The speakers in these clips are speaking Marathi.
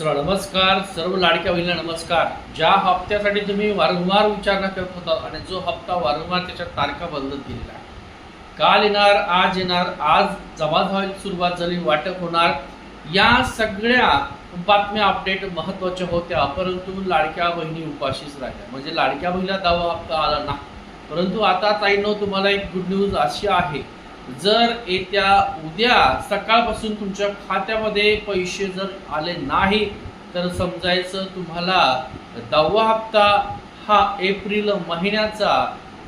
सर नमस्कार. सर्व लाडक्या बहिणीला नमस्कार. ज्या हप्त्यासाठी तुम्ही वारंवार विचारणा करत होता आणि जो हप्ता वारंवार त्याच्या तारखा बदलत गेलेला आहे. काल येणार आज येणार आज जमा व्हायला सुरुवात झाली वाटप होणार. या सगळ्या बातम्या अपडेट महत्त्वाच्या होत्या परंतु लाडक्या बहिणी उपाशीच राहिल्या. म्हणजे लाडक्या बहिणीला दावा हप्ता आला नाही. परंतु आता ताईनो तुम्हाला एक गुड न्यूज अशी आहे. जर येत्या उद्या सकाळपासून तुमच्या खात्यामध्ये पैसे जर आले नाही तर समजायचं तुम्हाला दहावा हप्ता हा एप्रिल महिन्याचा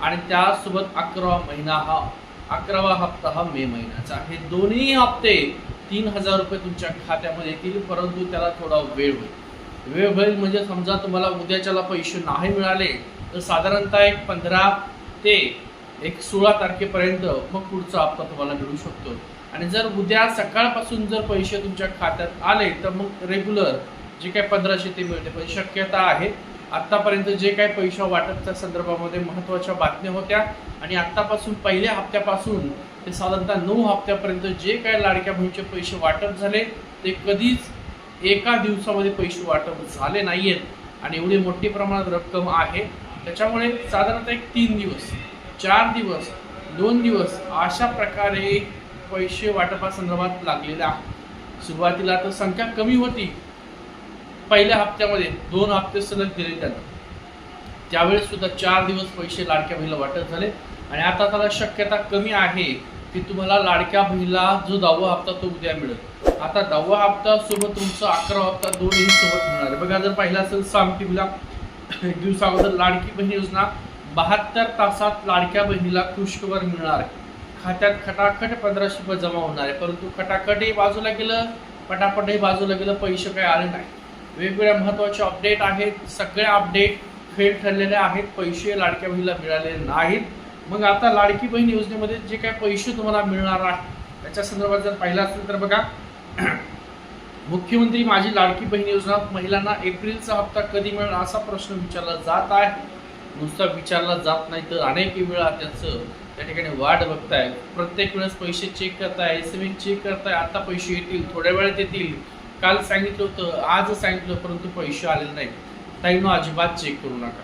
आणि त्यासोबत अकरावा महिना हा अकरावा हप्ता हा मे महिन्याचा. हे दोन्ही हप्ते तीन हजार रुपये तुमच्या खात्यामध्ये येतील परंतु त्याला थोडा वेळ होईल. वेळ होईल म्हणजे समजा तुम्हाला उद्याच्याला पैसे नाही मिळाले तर साधारणतः एक पंधरा ते एक सोळा तारखेपर्यंत मग पुढचा हप्ता तुम्हाला मिळू शकतो. आणि जर उद्या सकाळपासून जर पैसे तुमच्या खात्यात आले तर मग रेग्युलर जे काही पंधराशे ते मिळते. पण शक्यता आहे आत्तापर्यंत जे काही पैसा वाटपच्या संदर्भामध्ये महत्त्वाच्या बातम्या होत्या आणि आत्तापासून पहिल्या हप्त्यापासून ते साधारणतः नऊ हप्त्यापर्यंत जे काही लाडक्या बहिणीचे पैसे वाटप झाले ते कधीच एका दिवसामध्ये पैसे वाटप झाले नाही आहेत आणि एवढी मोठी प्रमाणात रक्कम आहे. त्याच्यामुळे साधारणतः एक तीन दिवस. चार दिवस दोन दिवस अशा प्रकारे पैसे वाटपासंदर्भात लागलेले आहे सुरुवातीला तर संख्या कमी होती. पहिल्या हप्त्यामध्ये दोन हप्ते सलग दिले त्यांना त्यावेळेस सुद्धा चार दिवस पैसे लाडक्या बहिणीला वाटप झाले आणि आता त्याला शक्यता कमी आहे की तुम्हाला लाडक्या बहिणीला जो दहावा हप्ता तो उद्या मिळेल. आता दहावा हप्ता सोबत तुमचा अकरा हप्ता दोनही सोबत मिळणार बघा जर पाहिला असेल साम टीव्हीला एक दिवस अगोदर लाडकी बहीण योजना बहात्तर तासात लाडक्या बहिणीला खुशखबर मिळणार. आहे खात्यात खटाखट पंधराशे रुपये जमा होणार आहे. परंतु खटाखटही बाजूला गेलं पटापटही बाजूला गेलं पैसे काही आले नाही. वेगवेगळ्या महत्त्वाचे अपडेट आहेत. सगळे अपडेट फेल ठरलेले आहेत. पैसे लाडक्या बहिणीला मिळालेले नाहीत. मग आता लाडकी बहीण योजनेमध्ये जे काही पैसे तुम्हाला मिळणार आहे त्याच्या संदर्भात जर पाहिलं असेल तर बघा. मुख्यमंत्री माझी लाडकी बहीण योजना महिलांना एप्रिलचा हप्ता कधी मिळणार असा प्रश्न विचारला जात आहे. नुसता विचारला जात नाही तर अनेक वेळा त्याचं. त्या ठिकाणी वाट बघताय. प्रत्येक वेळेस पैसे चेक करताय एस एम एस चेक करताय आता पैसे येतील थोड्या वेळात येतील. काल सांगितलं होतं आज सांगितलं परंतु पैसे आलेले नाही ताईनो अजिबात चेक करू नका.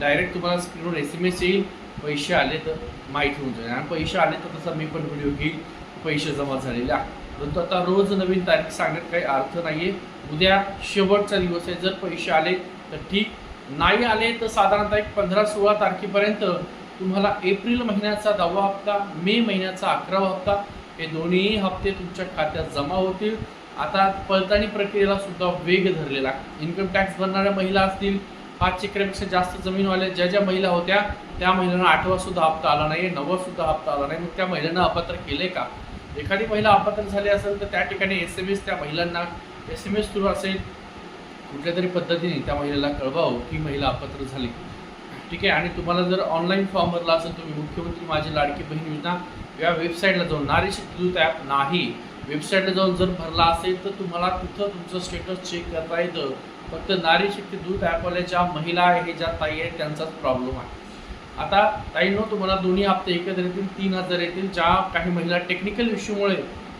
डायरेक्ट तुम्हाला स्क्रीनवर एस एम एस येईल पैसे आले तर माहीत होऊन जाईल. आणि पैसे आले तर तसा मी पण व्हिडिओ घेईल पैसे जमा झालेले आहे परंतु आता रोज नवीन तारीख सांगण्यात काही अर्थ नाही आहे उद्या शेवटचा दिवस आहे. जर पैसे आले तर ठीक. नाही आले तर साधारणतः एक पंधरा सोळा तारखेपर्यंत तुम्हाला एप्रिल महिन्याचा दहावा हप्ता मे महिन्याचा अकरावा हप्ता हे दोन्ही हप्ते तुमच्या खात्यात जमा होतील. आता पडताळणी प्रक्रियेला सुद्धा वेग धरलेला. आहे इन्कम टॅक्स भरणाऱ्या महिला असतील पाच एकरापेक्षा जास्त जमीनवाल्या ज्या ज्या महिला होत्या त्या महिलांना आठवा सुद्धा हप्ता आला नाही नववा सुद्धा हप्ता आला नाही. मग त्या महिलांना अपात्र केले का? एखादी महिला अपात्र झाली असेल तर त्या ठिकाणी एस एम एस त्या महिलांना एस एम एस थ्रू असेल. कुठल्या तरी पद्धतीने त्या महिलेला कळवावं की महिला अपात्र झाली. ठीक आहे? आणि तुम्हाला जर ऑनलाईन फॉर्म भरला असेल तुम्ही मुख्यमंत्री माझी लाडकी बहीण योजना या वेबसाईटला जाऊन नारी शक्ती दूत ॲप नाही. वेबसाईटला जाऊन जर भरला असेल तर तुम्हाला तिथं तुमचं स्टेटस चेक करता येतं? फक्त नारी शक्ती दूत ॲपवाल्या ज्या महिला आहे ज्या ताई आहेत त्यांचाच प्रॉब्लेम आहे. आता ताईंनो तुम्हाला दोन्ही हप्ते एकत्र येतील तीन हजार येतील. ज्या काही महिला टेक्निकल इश्यूमुळे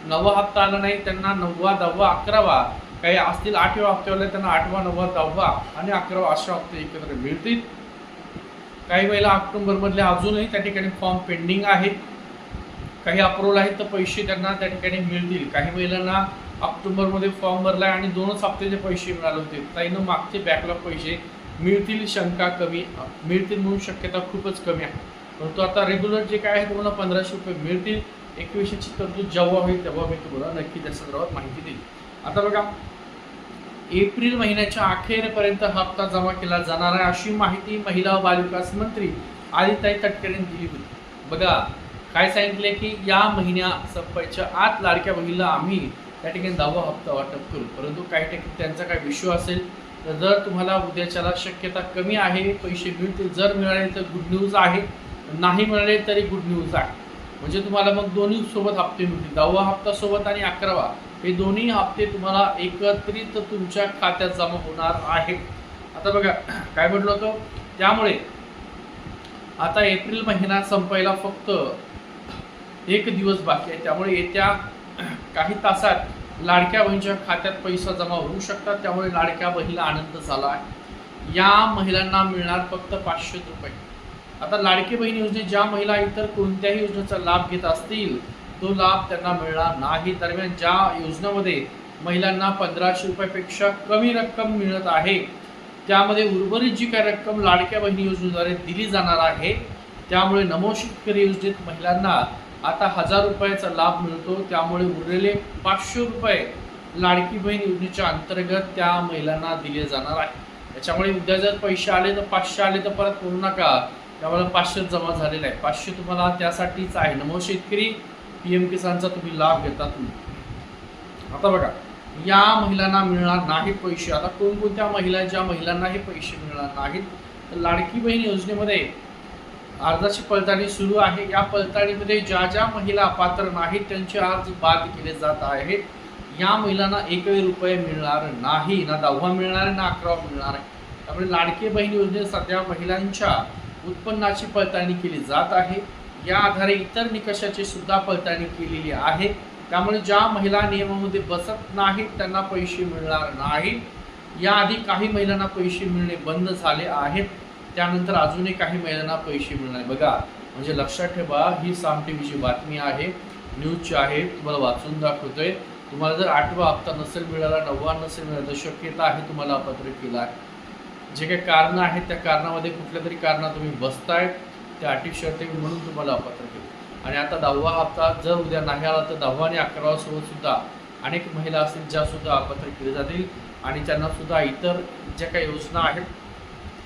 नववा हप्ता आला नाही त्यांना नववा दहावा अकरावा काही असतील आठव्या हप्त्यावाले त्यांना आठवा नववा दहावा आणि अकरावा अशा हप्ते एकत्र मिळतील. काही महिला ऑक्टोबरमधले अजूनही त्या ठिकाणी फॉर्म पेंडिंग आहेत काही अप्रुव्हल आहेत तर पैसे त्यांना त्या ठिकाणी मिळतील. काही महिलांना ऑक्टोबरमध्ये फॉर्म भरलाय आणि दोनच हप्त्याचे पैसे मिळाले होते. ताईनं मागचे बॅकलॉग पैसे मिळतील शंका कमी मिळतील म्हणून शक्यता खूपच कमी आहे. परंतु आता रेग्युलर जे काय आहे तुम्हाला पंधराशे रुपये मिळतील. एकविशेची तरतूद जेव्हा होईल तेव्हा मी तुम्हाला नक्की त्या संदर्भात माहिती देईल आता बघा एप्रिल महिन्याच्या अखेरपर्यंत हप्ता जमा केला जाणार आहे अशी माहिती महिला बालविकास मंत्री आदिताई तटकरेंनी दिली होती. बघा काय सांगितले की या महिन्या संपायच्या आत लाडक्या बहिणीला आम्ही त्या ठिकाणी दहावा हप्ता वाटप करू. परंतु काही ठिकाणी त्यांचा काय विषय असेल तर जर तुम्हाला उद्याच्याला शक्यता कमी आहे पैसे मिळतील जर मिळाले तर गुड न्यूज आहे नाही मिळाले तरी गुड न्यूज आहे. म्हणजे तुम्हाला मग दोन्ही सोबत हप्ते मिळतील. दहावा हप्ता सोबत आणि अकरावा. हे दोन्ही हप्ते तुम्हाला एकत्रित तुमच्या खात्यात जमा होणार आहेत. आता बघा काय म्हटलं होतं? त्यामुळे आता एप्रिल महिना संपायला फक्त एक दिवस बाकी आहे. त्यामुळे येत्या काही तासात लाडक्या बहिणीच्या खात्यात पैसा जमा होऊ शकतात. त्यामुळे लाडक्या बहिणीला आनंद झाला आहे. या महिलांना मिळणार फक्त पाचशे रुपये. आता लाडकी बहीण योजनेत ज्या महिला इतर कोणत्याही योजनेचा लाभ घेत असतील तो लाभ त्यांना मिळणार नाही. दरम्यान ज्या योजनेमध्ये महिलांना पंधराशे रुपयापेक्षा कमी रक्कम मिळत आहे त्यामध्ये उर्वरित जी काही रक्कम लाडक्या बहिणी योजनेद्वारे दिली जाणार आहे त्यामुळे नमो शेतकरी योजनेत महिलांना आता हजार रुपयाचा लाभ मिळतो. त्यामुळे उरलेले पाचशे रुपये लाडकी बहीण योजनेच्या अंतर्गत त्या महिलांना दिले जाणार आहे. त्याच्यामुळे उद्या जर पैसे आले तर पाचशे आले तर परत करू नका. त्यामुळे पाचशे जमा झालेले आहे. पाचशे तुम्हाला त्यासाठीच आहे. नमो शेतकरी पी एम किसानचा तुम्ही लाभ घेता तुम्ही. आता बघा या महिलांना मिळणार नाहीत पैसे. आता कोणकोणत्या महिला ज्या महिलांना हे पैसे मिळणार नाहीत? तर लाडकी बहीण योजनेमध्ये अर्जाची पडताळणी सुरू आहे. या पडताळणीमध्ये ज्या ज्या महिला पात्र नाहीत त्यांचे अर्ज बाद केले जात आहेत. या महिलांना एकही रुपये मिळणार नाही. ना दहावा मिळणार आहे ना अकरावा मिळणार. आहे त्यामुळे लाडकी बहीण योजनेत सध्या महिलांच्या उत्पन्नाची पडताळणी केली जात आहे. या आधारे इतर निकषाची सुद्धा पडताळणी केलेली आहे. त्यामुळे ज्या महिला नियमामध्ये बसत नाहीत त्यांना पैसे मिळणार नाहीत याआधी काही महिलांना पैसे मिळणे बंद झाले आहेत. त्यानंतर अजूनही काही महिलांना पैसे मिळणार बघा म्हणजे लक्षात ठेवा ही साम टीव्हीची बातमी आहे न्यूजची आहे तुम्हाला वाचून दाखवतोय. तुम्हाला जर आठवा हप्ता नसेल मिळाला नववा नसेल मिळाला तर शक्यता आहे तुम्हाला अपत्र केला. आहे जे काही कारणं आहेत त्या कारणामध्ये कुठल्या तरी कारणं तुम्ही बसतायत. त्या अटी म्हणून तुम्हाला अपात्र केलं आणि आता दहावा हप्ता जर उद्या नाही आला तर दहावा आणि अकरावा सुद्धा अनेक महिला असतील ज्यासुद्धा अपात्र केले जातील आणि त्यांनासुद्धा इतर ज्या काही योजना आहेत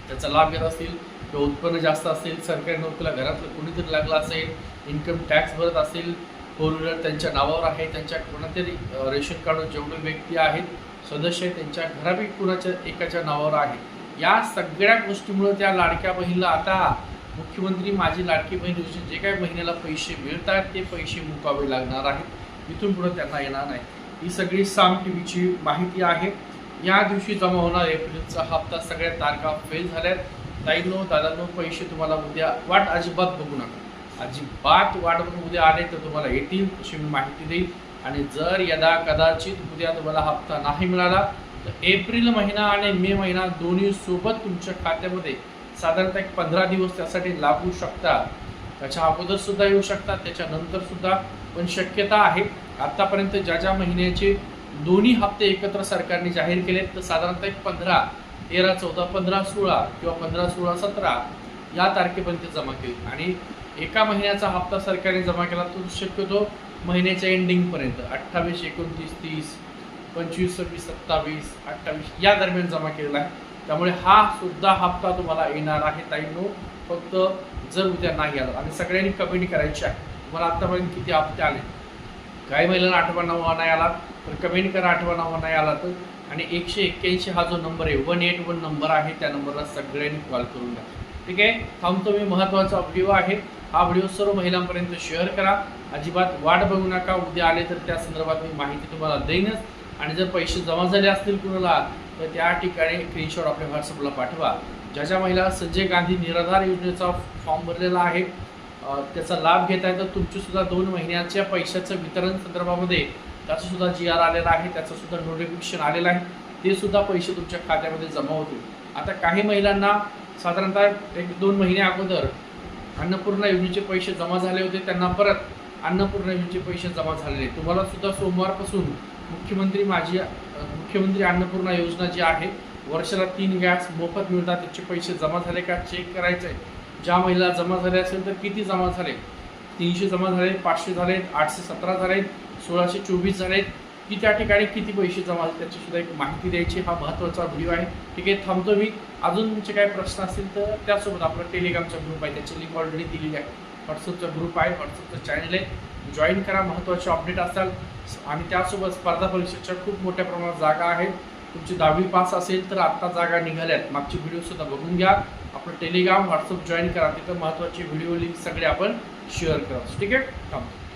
त्याचा लाभ घेत असतील किंवा उत्पन्न जास्त असेल सरकारी नोकरीला घरातलं कोणीतरी लागलं असेल इन्कम टॅक्स भरत असेल फोर व्हीलर त्यांच्या नावावर आहे त्यांच्या कोणातरी रेशन कार्ड जेवढे व्यक्ती आहेत सदस्य त्यांच्या घरापैकी कुणाच्या एकाच्या नावावर आहे. या सगळ्या गोष्टीमुळे त्या लाडक्या बहिणीला आता मुख्यमंत्री माझी लाडकी बहीण योजने जे काही महिन्याला पैसे मिळत आहेत ते पैसे मुकावे लागणार आहेत. इथून पुढे त्यांना येणार नाही. ही सगळी साम टी व्हीची माहिती आहे. या दिवशी जमा होणार एप्रिलचा हप्ता सगळ्या तारखा फेल झाल्यात. ताईंनो दादांनो पैसे तुम्हाला उद्या वाट अजिबात बघू नका. अजिबात वाट बघून उद्या आले तर तुम्हाला येतील अशी मी माहिती देईल आणि जर यदा कदाचित उद्या तुम्हाला हप्ता नाही मिळाला तर एप्रिल महिना आणि मे महिना दोन्ही सोबत तुमच्या खात्यामध्ये साधारणतः एक पंधरा दिवस त्यासाठी लागू शकतात त्याच्या अगोदर सुद्धा येऊ शकतात त्याच्यानंतर सुद्धा. पण शक्यता आहे आतापर्यंत ज्या ज्या महिन्याचे दोन्ही हप्ते एकत्र सरकारने जाहीर केलेत तर साधारणतः एक पंधरा तेरा चौदा पंधरा सोळा किंवा पंधरा सोळा सतरा या तारखेपर्यंत जमा केली. आणि एका महिन्याचा हप्ता सरकारने जमा केला तो शक्यतो महिन्याच्या एंडिंगपर्यंत अठ्ठावीस एकोणतीस तीस पंचवीस सव्वीस सत्तावीस अठ्ठावीस या दरम्यान जमा केलेला आहे. त्यामुळे हा सुद्धा हप्ता तुम्हाला येणार आहे ताईनो. फक्त जर उद्या नाही आला आणि सगळ्यांनी कमेंट करायची आहे तुम्हाला आत्तापर्यंत किती हप्ते आले? काही महिलांना आठवा नववा नाही आला तर कमेंट करा आठवा नववा नाही आला तर. आणि एकशे एक्क्याऐंशी हा जो नंबर आहे वन एट वन नंबर आहे त्या नंबरला सगळ्यांनी कॉल करून द्या ठीक आहे? थांबतो मी महत्त्वाचा व्हिडिओ आहे. हा व्हिडिओ सर्व महिलांपर्यंत शेअर करा. अजिबात वाट बघू नका. उद्या आले तर त्या संदर्भात मी माहिती तुम्हाला देईनच. आणि जर पैसे जमा झाले असतील कुणाला तर त्या ठिकाणी स्क्रीनशॉट आपल्या व्हॉट्सअपला पाठवा. ज्या ज्या महिला संजय गांधी निराधार योजनेचा फॉर्म भरलेला आहे त्याचा लाभ घेत आहे तर तुमचीसुद्धा दोन महिन्याच्या पैशाचं वितरण संदर्भामध्ये त्याचंसुद्धा जी आर आलेला आहे त्याचंसुद्धा नोटिफिकेशन आलेलं आहे. ते सुद्धा पैसे तुमच्या खात्यामध्ये जमा होतील. आता काही महिलांना साधारणतः एक दोन महिने अगोदर अन्नपूर्णा योजनेचे पैसे जमा झाले होते त्यांना परत अन्नपूर्णा योजनेचे पैसे जमा झालेले तुम्हाला सुद्धा सोमवारपासून मुख्यमंत्री माझी मुख्यमंत्री अन्नपूर्णा योजना जी आहे वर्षाला तीन गॅस मोफत मिळतात त्याचे पैसे जमा झाले का चेक करायचे आहे ज्या महिला जमा झाले असेल तर किती जमा झाले? तीनशे जमा झाले पाचशे झाले आठशे सतरा झाले सोळाशे चोवीस झाले. की त्या ठिकाणी किती पैसे जमा झाले त्याची सुद्धा एक माहिती द्यायची हा महत्त्वाचा व्हिडिओ आहे. ठीक आहे थांबतो मी. अजून तुमचे काही प्रश्न असतील तर त्यासोबत आपला टेलिग्रामचा ग्रुप आहे त्याची लिंक ऑलरेडी दिलेली आहे. व्हॉट्सअपचा ग्रुप आहे व्हॉट्सअपचं चॅनल आहे. जॉईन करा महत्त्वाचे अपडेट असाल. आणि त्यासोबत स्पर्धा परीक्षेच्या खूप मोठ्या प्रमाणात जागा आहेत. तुमची दहावी पास असेल तर आत्ता जागा निघाल्यात. मागची व्हिडिओसुद्धा बघून घ्या. आपलं टेलिग्राम व्हॉट्सअप जॉईन करा. तिथं महत्त्वाचे व्हिडिओ लिंक सगळे आपण शेअर करा. ठीक आहे? थांबतो